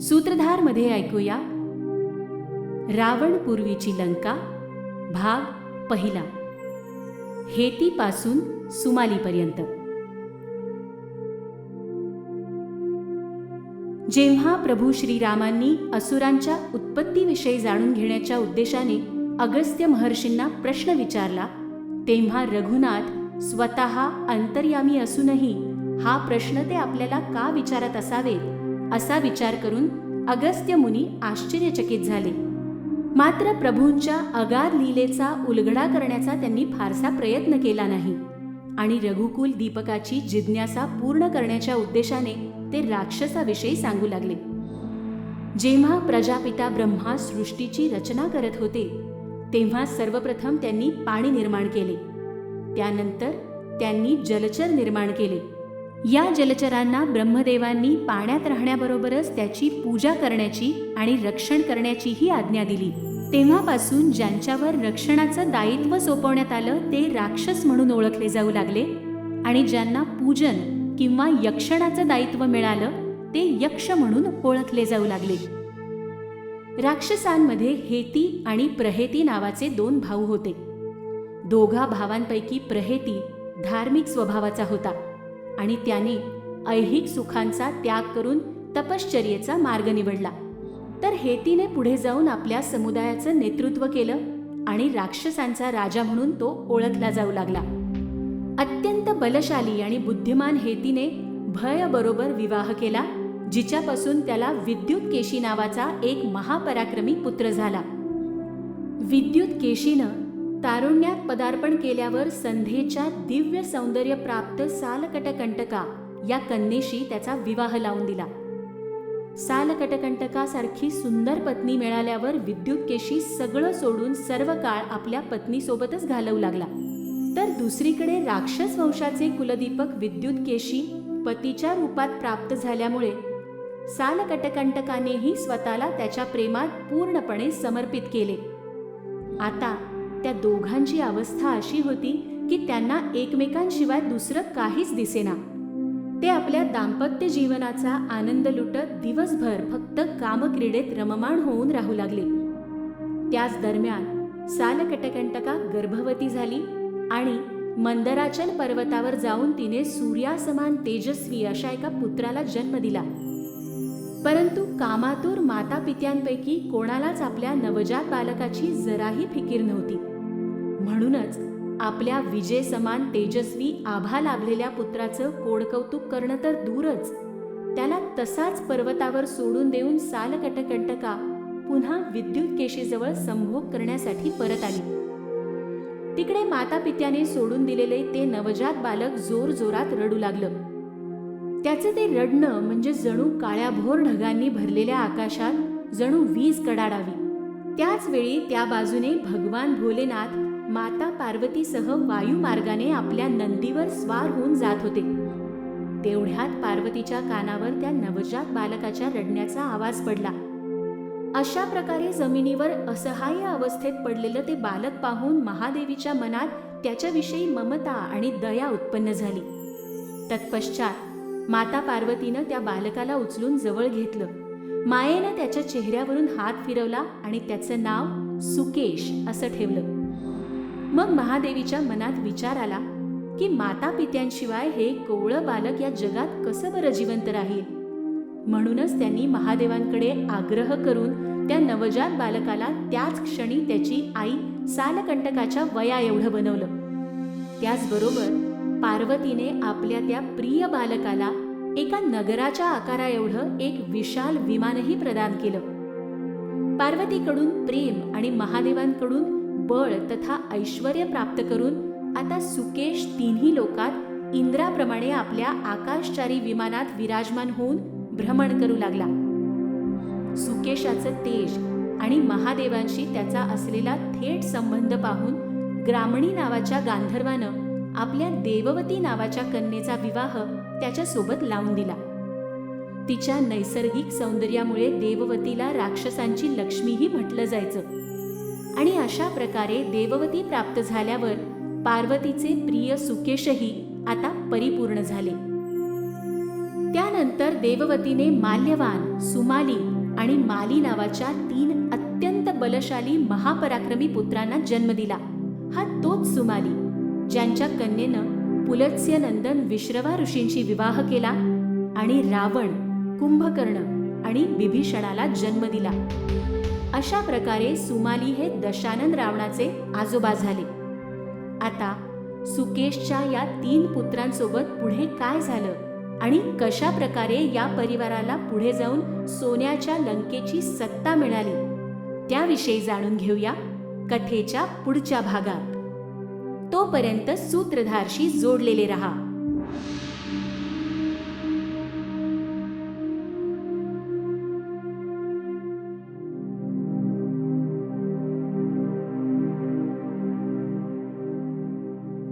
सूत्रधारमध्ये ऐकूया. रावण पूर्वीची लंका भाग पहिला. हेतीपासून सुमालीपर्यंत. जेव्हा प्रभू श्रीरामांनी असुरांच्या उत्पत्तीविषयी जाणून घेण्याच्या उद्देशाने अगस्त्य महर्षींना प्रश्न विचारला तेव्हा रघुनाथ स्वतः अंतर्यामी असूनही हा प्रश्न ते आपल्याला का विचारत असावेत? असा विचार करून अगस्त्य मुनी आश्चर्यचकित झाले. मात्र प्रभूंच्या अगाध लीलेचा उलगडा करण्याचा त्यांनी फारसा प्रयत्न केला नाही आणि रघुकुल दीपकाची जिज्ञासा पूर्ण करण्याच्या उद्देशाने ते राक्षसाविषयी सांगू लागले. जेव्हा प्रजापिता ब्रह्मा सृष्टीची रचना करत होते तेव्हा सर्वप्रथम त्यांनी पाणी निर्माण केले. त्यानंतर त्यांनी जलचर निर्माण केले. या जलचरांना ब्रह्मदेवांनी पाण्यात राहण्याबरोबरच त्याची पूजा करण्याची आणि रक्षण करण्याचीही आज्ञा दिली. तेव्हापासून ज्यांच्यावर रक्षणाचं दायित्व सोपवण्यात आलं ते राक्षस म्हणून ओळखले जाऊ लागले. आणि ज्यांना पूजन किंवा यक्षणाचं दायित्व मिळालं ते यक्ष म्हणून ओळखले जाऊ लागले. राक्षसांमध्ये हेती आणि प्रहेती नावाचे दोन भाऊ होते. दोघा भावांपैकी प्रहेती धार्मिक स्वभावाचा होता. आणि त्याने ऐहिक सुखांचा त्याग करून तपश्चर्येचा मार्ग निवडला. तर हेतीने पुढे जाऊन आपल्या समुदायाचं नेतृत्व केलं आणि राक्षसांचा राजा म्हणून तो ओळखला जाऊ लागला. अत्यंत बलशाली आणि बुद्धिमान हेतीने भयबरोबर विवाह केला जिच्यापासून त्याला विद्युत केशी नावाचा एक महापराक्रमी पुत्र झाला. विद्युत केशीनं तारुण्यात पदार्पण केल्यावर संध्येच्या दिव्य सौंदर्य प्राप्त सालकटकंटका या कन्येशी त्याचा विवाह लावून दिला. सालकटकंटकासारखी सुंदर पत्नी मिळाल्यावर विद्युत केशी सगळं सोडून सर्व काळ आपल्या पत्नीसोबतच घालवू लागला. तर दुसरीकडे राक्षस वंशाचे कुलदीपक विद्युत केशी पतीच्या रूपात प्राप्त झाल्यामुळे सालकटकंटकानेही स्वतःला त्याच्या प्रेमात पूर्णपणे समर्पित केले. आता त्या दोघांची अवस्था अशी होती की त्यांना एकमेकांशिवाय दुसरं काहीच दिसेना. ते आपल्या दाम्पत्य जीवनाचा आनंद लुटत दिवसभर फक्त कामक्रीडेत रममाण होऊन राहू लागले. त्याच दरम्यान सालकटकंटका गर्भवती झाली आणि मंदराचल पर्वतावर जाऊन तिने सूर्यासमान तेजस्वी अशा एका पुत्राला जन्म दिला. परंतु कामातूर माता पित्यांपैकी कोणालाच आपल्या नवजात बालकाची जराही फिकीर नव्हती. म्हणूनच आपल्या विजय समान तेजस्वी आभा लाभलेल्या पुत्राचं कोडकौतुक करणं तर दूरच. त्याला तसाच पर्वतावर सोडून देऊन सालकटकंटका पुन्हा विद्युत केशीजवळ संभोग करण्यासाठी परत आली. तिकडे माता पित्याने सोडून दिलेले ते नवजात बालक जोर जोरात रडू लागलं. त्याचं ते रडणं म्हणजे जणू काळ्याभोर ढगांनी भरलेल्या आकाशात जणू वीज कडाडावी. त्याच वेळी त्या बाजूने भगवान भोलेनाथ माता पार्वतीसह वायुमार्गाने आपल्या नंदीवर स्वार होऊन जात होते. तेवढ्यात पार्वतीच्या कानावर त्या नवजात बालकाच्या रडण्याचा आवाज पडला. अशा प्रकारे जमिनीवर असहाय्य अवस्थेत पडलेलं ते बालक पाहून महादेवीच्या मनात त्याच्याविषयी ममता आणि दया उत्पन्न झाली. तत्पश्चात माता पार्वतीनं त्या बालकाला उचलून जवळ घेतलं. मायेनं त्याच्या चेहऱ्यावरून हात फिरवला आणि त्याचं नाव सुकेश असं ठेवलं. मग महादेवीच्या मनात विचार आला की माता पित्यांशिवाय हे कोवळं बालक या जगात कसं बरं जिवंत राहील? म्हणूनच त्यांनी महादेवांकडे आग्रह करून त्या नवजात बालकाला त्याच क्षणी त्याची आई सालकंटकाच्या वया एवढं बनवलं. त्याचबरोबर पार्वतीने आपल्या त्या प्रिय बालकाला एका नगराच्या आकारा एवढं एक विशाल विमानही प्रदान केलं. पार्वतीकडून प्रेम आणि महादेवांकडून बळ तथा ऐश्वर प्राप्त करून आता सुकेश तिन्ही लोकात इंद्राप्रमाणे आपल्या आकाशचारी विमानात विराजमान होऊन भ्रमण करू लागला. सुकेशाचं तेज आणि महादेवांशी त्याचा असलेला थेट संबंध पाहून ग्रामणी नावाच्या गांधर्वानं आपल्या देववती नावाच्या कन्येचा विवाह त्याच्यासोबत लावून दिला. तिच्या नैसर्गिक सौंदर्यामुळे देववतीला राक्षसांची लक्ष्मीही म्हटलं जायचं. आणि अशा प्रकारे देववती प्राप्त झाल्यावर पार्वतीचे प्रिय सुकेशही आता परिपूर्ण झाले. त्यानंतर देववतीने माल्यवान सुमाली आणि माली नावाच्या तीन अत्यंत बलशाली महापराक्रमी पुत्रांना जन्म दिला. हा तोच सुमाली ज्यांच्या कन्येनं पुलत्स्य नंदन विश्रवा ऋषींशी विवाह केला आणि रावण कुंभकर्ण आणि बिभीषणाला जन्म दिला. अशा प्रकारे सुमाली हे दशानंद रावणाचे आजोबा झाले. आता सुकेशच्या या तीन पुत्रांसोबत पुढे काय झालं आणि कशा प्रकारे या परिवाराला पुढे जाऊन सोन्याच्या लंकेची सत्ता मिळाली त्याविषयी जाणून घेऊया कथेच्या पुढच्या भागात. तोपर्यंत सूत्रधारशी जोडलेले रहा.